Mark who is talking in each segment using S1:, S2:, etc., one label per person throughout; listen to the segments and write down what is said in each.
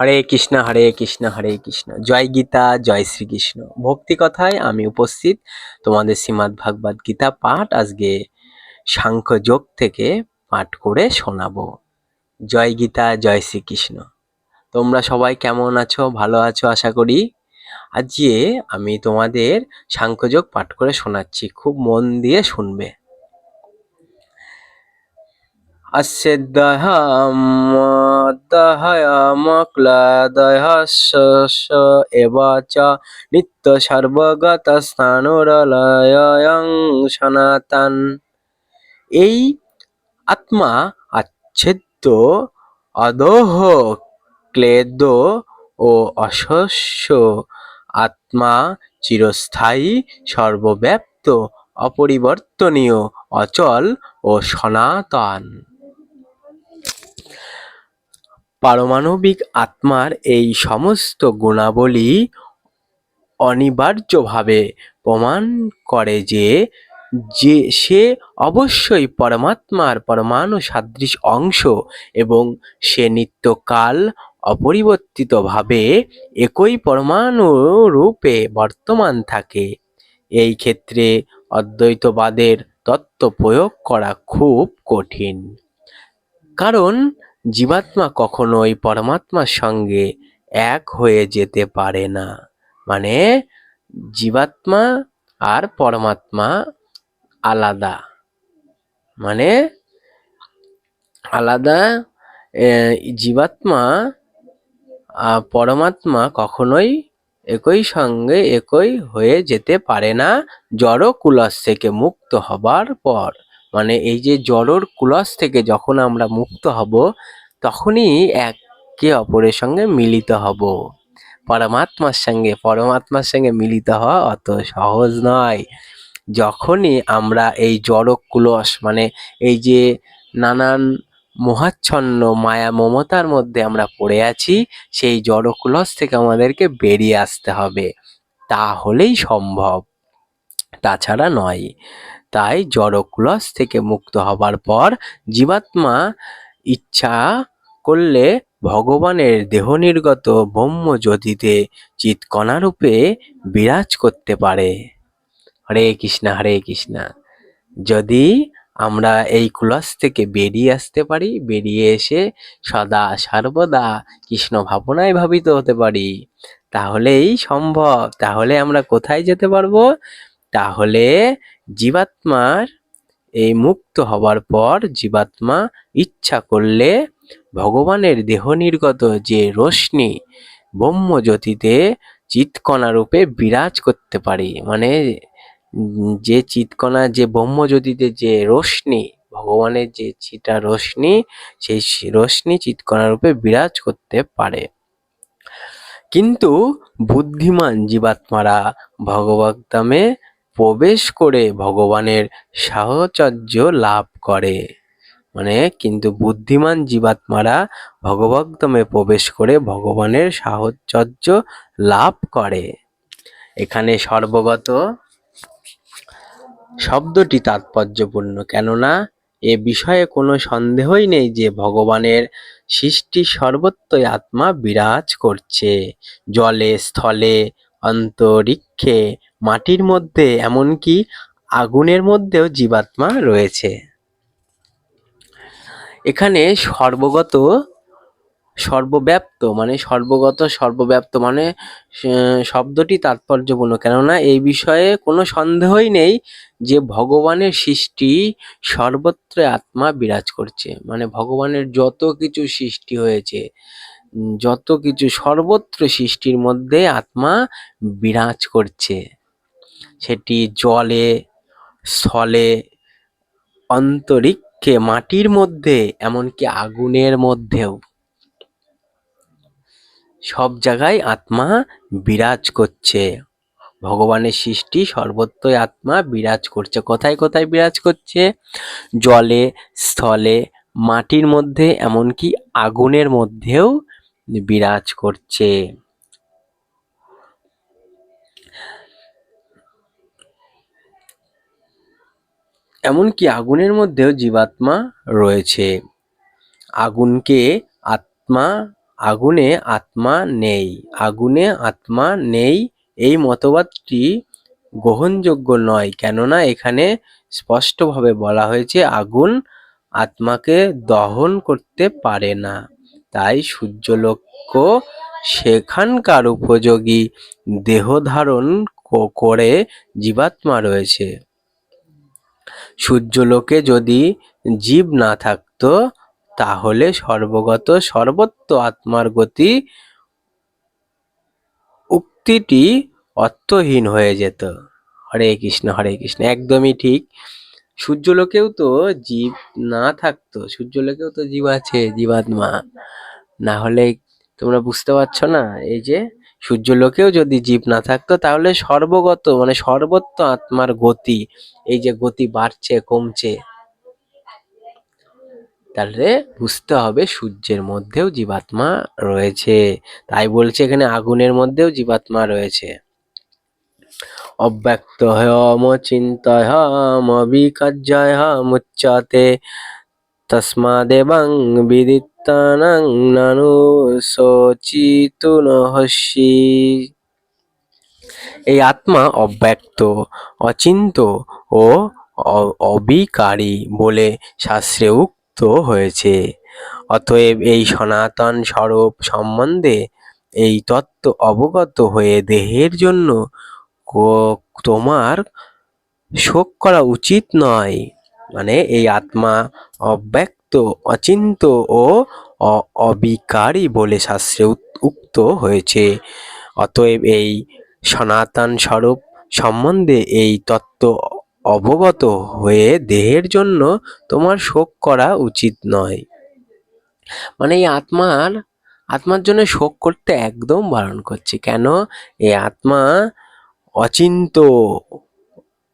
S1: হরে কৃষ্ণ হরে কৃষ্ণ হরে কৃষ্ণ। জয় গীতা, জয় শ্রীকৃষ্ণ। ভক্তি কথায় আমি উপস্থিত। তোমাদের শ্রীমদ্ ভাগবত গীতা পাঠ আজকে সাংখ্য যোগ থেকে পাঠ করে শোনাবো। জয় গীতা, জয় শ্রীকৃষ্ণ। তোমরা সবাই কেমন আছো? ভালো আছো? আশা করি। আজকে আমি তোমাদের সাংখ্যযোগ পাঠ করে শোনাচ্ছি। খুব মন দিয়ে শুনবে। আশ্বেদাহামদাহায়ামক্লাদহাস্য এবাচ নিত্য সর্বগত স্নানুরলয়ং সনাতন এই আত্মা আচ্ছেদ্য, অদোহ ক্লেদ ও অশস্য। আত্মা চিরস্থায়ী, সর্বব্যাপ্ত, অপরিবর্তনীয়, অচল ও সনাতন। পারমাণবিক আত্মার এই সমস্ত গুণাবলী অনিবার্যভাবে প্রমাণ করে যে যে সে অবশ্যই পরমাত্মার পরমাণু সাদৃশ অংশ এবং সে নিত্যকাল অপরিবর্তিতভাবে একই রূপে বর্তমান থাকে। এই ক্ষেত্রে অদ্বৈতবাদের তত্ত্ব প্রয়োগ করা খুব কঠিন। কারণ জীবাত্মা কখনোই পরমাত্মার সঙ্গে এক হয়ে যেতে পারে না। মানে জীবাত্মা আর পরমাত্মা আলাদা। মানে আলাদা জীবাত্মা পরমাত্মা কখনোই একই সঙ্গে একই হয়ে যেতে পারে না। জড় কুলস থেকে মুক্ত হবার পর। মানে এই যে জড়র কুলস থেকে যখন আমরা মুক্ত হব, তখনই একে অপরের সঙ্গে মিলিত হব। পরমাত্মার সঙ্গে পরমাত্মার সঙ্গে মিলিত হওয়া অত সহজ নয়। যখনই আমরা এই জড় কুলস মানে এই যে নানান মোহাচ্ছন্ন মায়া মমতার মধ্যে আমরা পড়ে আছি, সেই জড় কুলস থেকে আমাদেরকে বেরিয়ে আসতে হবে। তাহলেই সম্ভব। তাছাড়া নয়। তাই জড়কুলস থেকে মুক্ত হবার পর জীবাত্মা ইচ্ছা করলে ভগবানের দেহ নির্গত ব্রহ্ম জ্যোতিতে চিৎকণারূপে বিরাজ করতে পারে। হরে কৃষ্ণ হরে কৃষ্ণ। যদি আমরা এই কুলস থেকে বেরিয়ে আসতে পারি, বেরিয়ে এসে সদা সর্বদা কৃষ্ণ ভাবনায় ভাবিত হতে পারি, তাহলেই সম্ভব। তাহলে আমরা কোথায় যেতে পারব? তাহলে জীবাত্মার এই মুক্ত হবার পর জীবাত্মা ইচ্ছা করলে ভগবানের দেহ নির্গত যে রশ্মি ব্রহ্মজ্যোতিতে চিৎকণা রূপে বিরাজ করতে পারি। মানে যে চিৎকণা, যে ব্রহ্মজ্যোতিতে যে রশ্মি, ভগবানের যে চিটা রশ্মি, সেই রশ্মি চিৎকণা রূপে বিরাজ করতে পারে। কিন্তু বুদ্ধিমান জীবাত্মারা ভগবদ্ধামে প্রবেশ করে ভগবানের সাহচর্য লাভ করে। মানে কিন্তু বুদ্ধিমান জীবাত্মারা ভগবদ্ধামে প্রবেশ করে ভগবানের সাহচর্য লাভ করে। এখানে সর্বগত শব্দটি তাৎপর্যপূর্ণ, কেননা এ বিষয়ে কোনো সন্দেহই নেই যে ভগবানের সৃষ্টি সর্বত্রই আত্মা বিরাজ করছে। জলে, স্থলে অন্তরিক্ষে। মাটির মধ্যে, এমনকি আগুনের মধ্যেও জীবাত্মা রয়েছে। এখানে সর্বগত, সর্বব্যাপ্ত মানে সর্বগত, সর্বব্যাপ্ত মানে শব্দটি তাৎপর্যপূর্ণ। কেননা এই বিষয়ে কোনো সন্দেহই নেই যে ভগবানের সৃষ্টি সর্বত্র আত্মা বিরাজ করছে। মানে ভগবানের যত কিছু সৃষ্টি হয়েছে যত কিছু সর্বত্র সৃষ্টির মধ্যে আত্মা বিরাজ করছে। সেটি জলে, স্থলে, অন্তরিক্ষে, মাটির মধ্যে, এমনকি আগুনের মধ্যেও। সব জায়গায় আত্মা বিরাজ করছে। ভগবানের সৃষ্টি সর্বত্রই আত্মা বিরাজ করছে। কোথায় কোথায় বিরাজ করছে? জলে, স্থলে, মাটির মধ্যে, এমনকি আগুনের মধ্যেও বিরাজ করছে। এমনকি আগুনের মধ্যেও জীবাত্মা রয়েছে। আগুনকে আত্মা, আগুনে আত্মা নেই, আগুনে আত্মা নেই এই মতবাদটি গ্রহণযোগ্য নয়। কেননা এখানে স্পষ্টভাবে বলা হয়েছে, আগুন আত্মাকে দহন করতে পারে না। তাই সূর্যলোকও সেখানকার উপযোগী দেহ ধারণ করে জীবাত্মা রয়েছে। সূর্যলোকে যদি জীব না থাকতো, তাহলে সর্বগত সর্বত্র আত্মার গতি উক্তিটি অর্থহীন হয়ে যেত। হরে কৃষ্ণ হরে কৃষ্ণ, একদমই ঠিক। সূর্যলোকেও তো জীব না থাকতো, সূর্যলোকেও তো জীব আছে, জীবাত্মা। না হলে তোমরা বুঝতে পারছ না, এই যে সূর্যলোকেও যদি জীব না থাকতো, তাহলে সর্বগত মানে সর্বত্র আত্মার গতি, এই যে গতি বাড়ছে, কমছে, তাহলে বুঝতে হবে সূর্যের মধ্যেও জীবাত্মা রয়েছে। তাই বলছে এখানে আগুনের মধ্যেও জীবাত্মা রয়েছে। অব্যক্ত হম অবিকার্যমুচ্যতে তস্মাদেবং বিদিত্তানং নানু শোচিতুনহস্যি এই আত্মা অব্যক্ত, অচিন্ত ও অবিকারী বলে শাস্ত্রে উক্ত হয়েছে। অতএব এই সনাতন স্বরূপ সম্বন্ধে এই তত্ত্ব অবগত হয়ে দেহের জন্য তোমার শোক করা উচিত নয়। মানে এই আত্মা অব্যক্ত, অচিন্ত ও অবিকারী বলে শাস্ত্রে উক্ত হয়েছে। অতএব এই সনাতন স্বরূপ সম্বন্ধে এই তত্ত্ব অবগত হয়ে দেহের জন্য তোমার শোক করা উচিত নয়। মানে এই আত্মার আত্মার জন্য শোক করতে একদম বারণ করছে। কেন? এই আত্মা অচিন্ত,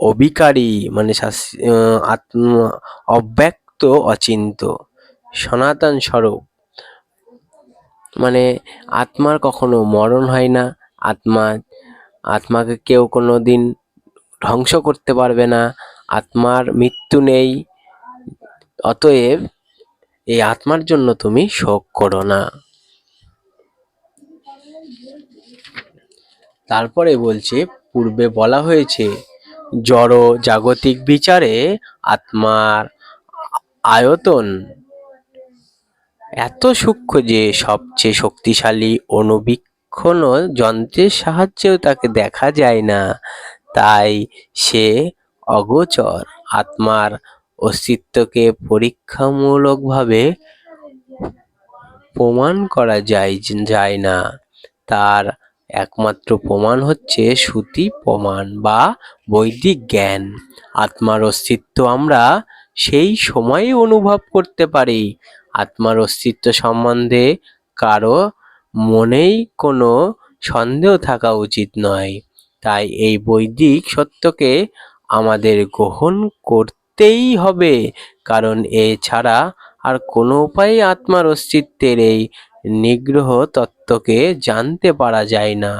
S1: অবিকারী মানে আত্মা, অব্যক্ত অচিন্ত, সনাতন স্বরূপ। মানে আত্মার কখনো মরণ হয় না, আত্মা, আত্মাকে কেউ কোনো দিন ধ্বংস করতে পারবে না, আত্মার মৃত্যু নেই, অতএব এই আত্মার জন্য তুমি শোক করো না। তারপরে বলছে পূর্বে বলা হয়েছে, জড় জাগতিক বিচারে আত্মার আয়তন। এত সূক্ষ্ম যে সবচেয়ে শক্তিশালী অনুবীক্ষণ যন্ত্রের সাহায্যেও তাকে দেখা যায় না, তাই সে অগোচর। আত্মার অস্তিত্বকে পরীক্ষামূলকভাবে প্রমাণ করা যায় যায় না। তার একমাত্র প্রমাণ হচ্ছে শ্রুতি প্রমাণ বা বৈদিক জ্ঞান। আত্মার অস্তিত্ব আমরা সেই সময়ই অনুভব করতে পারি। আত্মার অস্তিত্ব সম্বন্ধে কারও মনেই কোনো সন্দেহ থাকা উচিত নয়। তাই এই বৈদিক সত্যকে আমাদের গ্রহণ করতেই হবে। কারণ এছাড়া আর কোনো উপায়ে আত্মার অস্তিত্বের এই নিগ্রহ তত্ত্বকে জানতে পারা যায় না।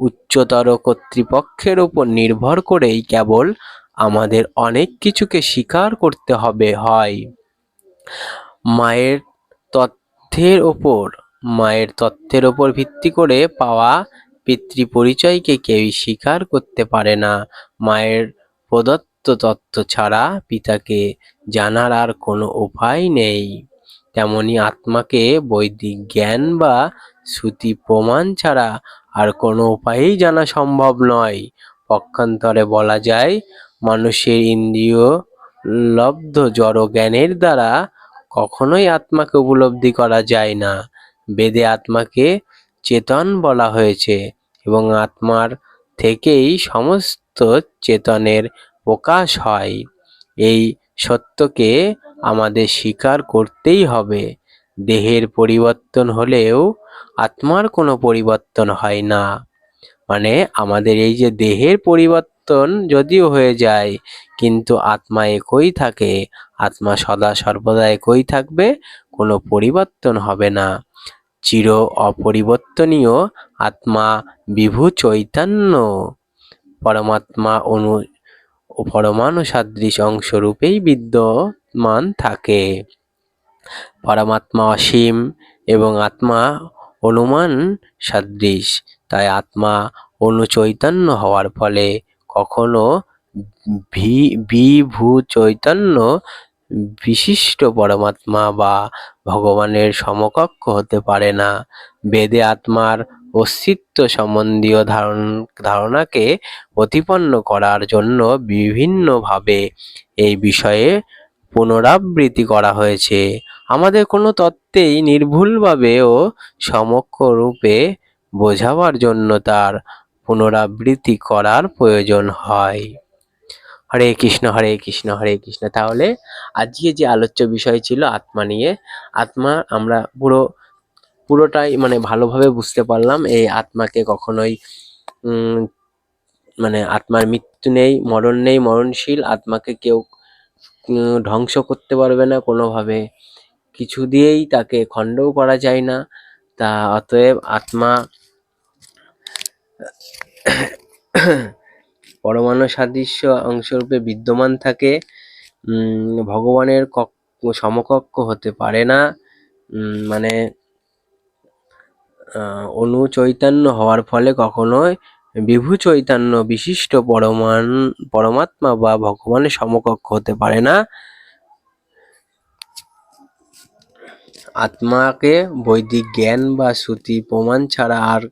S1: উচ্চতর কর্তৃপক্ষের উপর নির্ভর করেই কেবল আমাদের অনেক কিছুকে স্বীকার করতে হবে, হয়। মায়ের তথ্যের ওপর মায়ের তথ্যের ওপর ভিত্তি করে পাওয়া পিতৃ পরিচয়কে কেউই স্বীকার করতে পারে না। মায়ের প্রদত্ত তত্ত্ব ছাড়া পিতাকে জানার আর কোনো উপায় নেই। তেমনি আত্মাকে বৈদিক জ্ঞান বা শ্রুতি প্রমাণ ছাড়া আর কোনো উপায়েই জানা সম্ভব নয়। পক্ষান্তরে বলা যায়, মানুষের ইন্দ্রিয় লব্ধ জড় জ্ঞানের দ্বারা কখনোই আত্মাকে উপলব্ধি করা যায় না। বেদে আত্মাকে চেতন বলা হয়েছে এবং আত্মার থেকেই সমস্ত চেতনের প্রকাশ হয়। এই সত্যকে আমাদের স্বীকার করতেই হবে। দেহের পরিবর্তন হলেও আত্মার কোনো পরিবর্তন হয় না। মানে আমাদের এই যে দেহের পরিবর্তন যদিও হয়ে যায়, কিন্তু আত্মা একই থাকে, আত্মা সদা সর্বদা একই থাকবে, কোনো পরিবর্তন হবে না। চির অপরিবর্তনীয় আত্মা বিভু চৈতন্য। পরমাত্মা অনু, পরমাণু সাদৃশ অংশরূপেই বিদ্যমান থাকে। পরমাত্মা অসীম এবং আত্মা অনুমান সাদৃশ। তাই আত্মা অনুচৈতন্য হওয়ার ফলে কখনো বিভূ চৈতন্য বিশিষ্ট পরমাত্মা বা ভগবানের সমকক্ষ হতে পারে না। বেদে আত্মার অস্তিত্ব সম্বন্ধীয় ধারণ, ধারণাকে প্রতিপন্ন করার জন্য বিভিন্নভাবে এই বিষয়ে পুনরাবৃত্তি করা হয়েছে। আমাদের কোনো তত্ত্বেই নির্ভুলভাবে ও সমক্ষ রূপে বোঝাবার জন্য তার পুনরাবৃত্তি করার প্রয়োজন হয়। হরে কৃষ্ণ হরে কৃষ্ণ হরে কৃষ্ণ। তাহলে আজকে যে আলোচ্য বিষয় ছিল আত্মা নিয়ে, আত্মা আমরা পুরো, পুরোটাই মানে ভালোভাবে বুঝতে পারলাম। এই আত্মাকে কখনোই মানে আত্মার মৃত্যু নেই, মরণ নেই, মরণশীল আত্মাকে কেউ ধ্বংস করতে পারবে না কোনোভাবে। কিছু দিয়েই তাকে খণ্ডও করা যায় না। তা অতএব আত্মা পরমাণু সাদৃশ্য অংশরূপে বিদ্যমান থাকে ভগবানের কক- সমকক্ষ হতে পারে না। মানে আহ, অনু চৈতন্য হওয়ার ফলে কখনোই বিভু চৈতন্য বিশিষ্ট পরমান, পরমাত্মা বা ভগবানের সমকক্ষ হতে পারে না। আত্মাকে বৈদিক জ্ঞান বা শ্রুতি প্রমাণ ছাড়া আর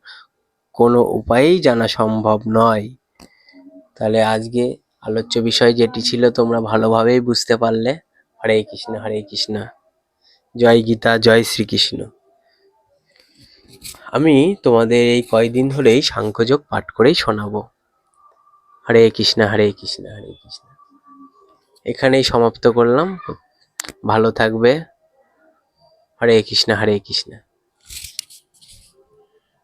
S1: কোনো উপায়েই জানা সম্ভব নয়। তাহলে আজকে আলোচ্য বিষয় যেটি ছিল তোমরা ভালোভাবেই বুঝতে পারলে। হরে কৃষ্ণ হরে কৃষ্ণ। জয় গীতা, জয় শ্রীকৃষ্ণ। আমি তোমাদের এই কয়দিন ধরেই সাংখ্যযোগ পাঠ করেই শোনাবো। হরে কৃষ্ণা হরে কৃষ্ণা হরে কৃষ্ণা। এখানেই সমাপ্ত করলাম। ভালো থাকবে। হরে কৃষ্ণা, হরে কৃষ্ণ।